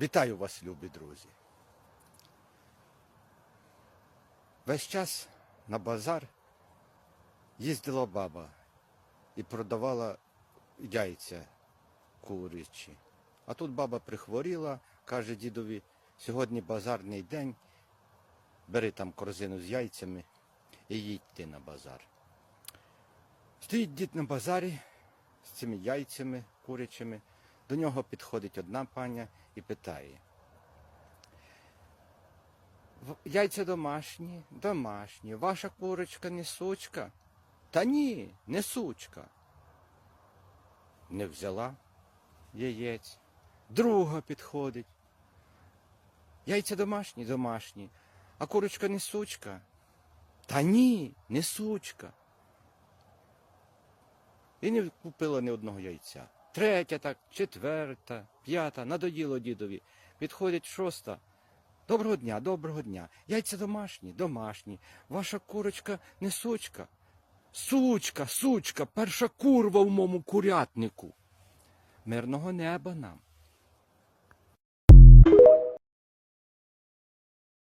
Вітаю вас, любі друзі. Весь час на базар їздила баба і продавала яйця курячі. А тут баба прихворіла, каже дідові, сьогодні базарний день, бери там корзину з яйцями і їдьте на базар. Стоїть дід на базарі з цими яйцями курячими. До нього підходить одна паня і питає. Яйця домашні, домашні. Ваша курочка не сучка? Та ні, не сучка. Не взяла яєць. Друга підходить. Яйця домашні, домашні. А курочка не сучка? Та ні, не сучка. І не купила ні одного яйця. Третя так, четверта, п'ята, надоїло дідові. Підходить шоста. Доброго дня, доброго дня. Яйця домашні, домашні. Ваша курочка не сучка. Сучка, сучка, перша курва в моєму курятнику. Мирного неба нам.